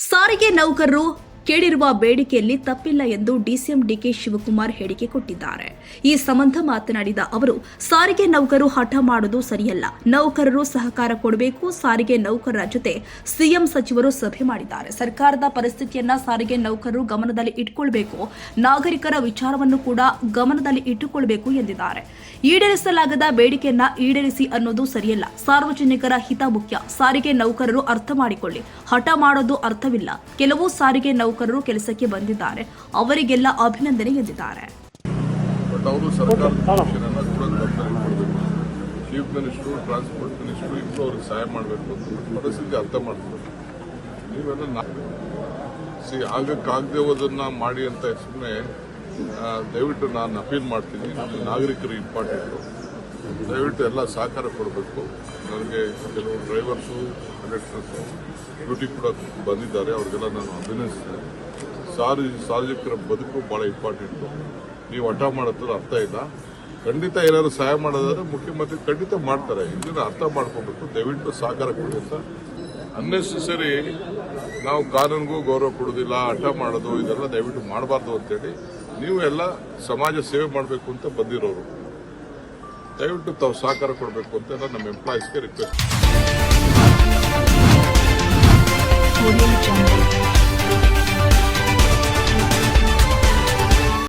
ಸಾರಿಗೆ ನೌಕರರು ಕೇಳಿರುವ ಬೇಡಿಕೆಯಲ್ಲಿ ತಪ್ಪಿಲ್ಲ ಎಂದು ಡಿಸಿಎಂ ಡಿಕೆ ಶಿವಕುಮಾರ್ ಹೇಳಿಕೆ ಕೊಟ್ಟಿದ್ದಾರೆ. ಈ ಸಂಬಂಧ ಮಾತನಾಡಿದ ಅವರು, ಸಾರಿಗೆ ನೌಕರರು ಹಠ ಮಾಡುವುದು ಸರಿಯಲ್ಲ. ನೌಕರರು ಸಹಕಾರ ಕೊಡಬೇಕು. ಸಾರಿಗೆ ನೌಕರರ ಜೊತೆ ಸಿಎಂ ಸಚಿವರು ಸಭೆ ಮಾಡಿದ್ದಾರೆ. ಸರ್ಕಾರದ ಪರಿಸ್ಥಿತಿಯನ್ನ ಸಾರಿಗೆ ನೌಕರರು ಗಮನದಲ್ಲಿ ಇಟ್ಟುಕೊಳ್ಬೇಕು ನಾಗರಿಕರ ವಿಚಾರವನ್ನು ಕೂಡ ಗಮನದಲ್ಲಿ ಇಟ್ಟುಕೊಳ್ಬೇಕು ಎಂದಿದ್ದಾರೆ. ಈಡೇರಿಸಲಾಗದ ಬೇಡಿಕೆಯನ್ನ ಈಡೇರಿಸಿ ಅನ್ನೋದು ಸರಿಯಲ್ಲ. ಸಾರ್ವಜನಿಕರ ಹಿತ ಮುಖ್ಯ. ಸಾರಿಗೆ ನೌಕರರು ಅರ್ಥ ಮಾಡಿಕೊಳ್ಳಿ. ಹಠ ಮಾಡೋದು ಅರ್ಥವಿಲ್ಲ. ಕೆಲವು ಸಾರಿಗೆ ನೌಕರರು ಕೆಲಸಕ್ಕೆ ಬಂದಿದ್ದಾರೆ. ಅವರಿಗೆಲ್ಲ ಅಭಿನಂದನೆ ಎಂದಿದ್ದಾರೆ. ಚೀಫ್ ಮಿನಿಸ್ಟ್ರು ಟ್ರಾನ್ಸ್ಪೋರ್ಟ್ ಮಿನಿಸ್ಟ್ರು ಇಬ್ಬರು ಅವ್ರಿಗೆ ಸಹಾಯ ಮಾಡಬೇಕು ಅಂತ ಪರಿಸ್ಥಿತಿ ಅರ್ಥ ಮಾಡ್ತಾರೆ. ನೀವೆಲ್ಲ ಸಿ ಆಗಕ್ಕಾಗದೆ ಹೋದನ್ನ ಮಾಡಿ ಅಂತ ಸುಮ್ಮನೆ ದಯವಿಟ್ಟು ನಾನು ಅಪೀಲ್ ಮಾಡ್ತೀನಿ. ನಾಗರಿಕರು ಇಂಪಾರ್ಟೆಂಟು. ದಯವಿಟ್ಟು ಎಲ್ಲ ಸಹಕಾರ ಕೊಡಬೇಕು. ನನಗೆ ಕೆಲವು ಡ್ರೈವರ್ಸು, ಕಂಡಕ್ಟರ್ಸು ಡ್ಯೂಟಿ ಕೂಡ ಬಂದಿದ್ದಾರೆ. ಅವ್ರಿಗೆಲ್ಲ ನಾನು ಅಭಿನಂದಿಸ್ತೇನೆ. ಸಾರಿ, ಸಾರ್ವಜನಿಕರ ಬದುಕು ಭಾಳ ಇಂಪಾರ್ಟೆಂಟು. ನೀವು ಹಠ ಮಾಡೋದ್ರ ಅರ್ಥ ಇಲ್ಲ. ಖಂಡಿತ ಏನಾದರೂ ಸಹಾಯ ಮಾಡೋದಾದ್ರೆ ಮುಖ್ಯಮಂತ್ರಿ ಖಂಡಿತ ಮಾಡ್ತಾರೆ. ಇದನ್ನ ಅರ್ಥ ಮಾಡ್ಕೋಬೇಕು. ದಯವಿಟ್ಟು ಸಹಕಾರ ಕೊಡಿ ಅಂತ. ಅನ್ನೆಸೆಸರಿ ನಾವು ಕಾನೂನಿಗೂ ಗೌರವ ಕೊಡೋದಿಲ್ಲ ಹಠ ಮಾಡೋದು, ಇದೆಲ್ಲ ದಯವಿಟ್ಟು ಮಾಡಬಾರ್ದು ಅಂತೇಳಿ ನೀವು ಎಲ್ಲ ಸಮಾಜ ಸೇವೆ ಮಾಡಬೇಕು ಅಂತ ಬಂದಿರೋರು. ದಯವಿಟ್ಟು ತಾವು ಸಹಕಾರ ಕೊಡಬೇಕು ಅಂತ ನಮ್ಮ ಎಂಪ್ಲಾಯೀಸ್ಗೆ ರಿಕ್ವೆಸ್ಟ್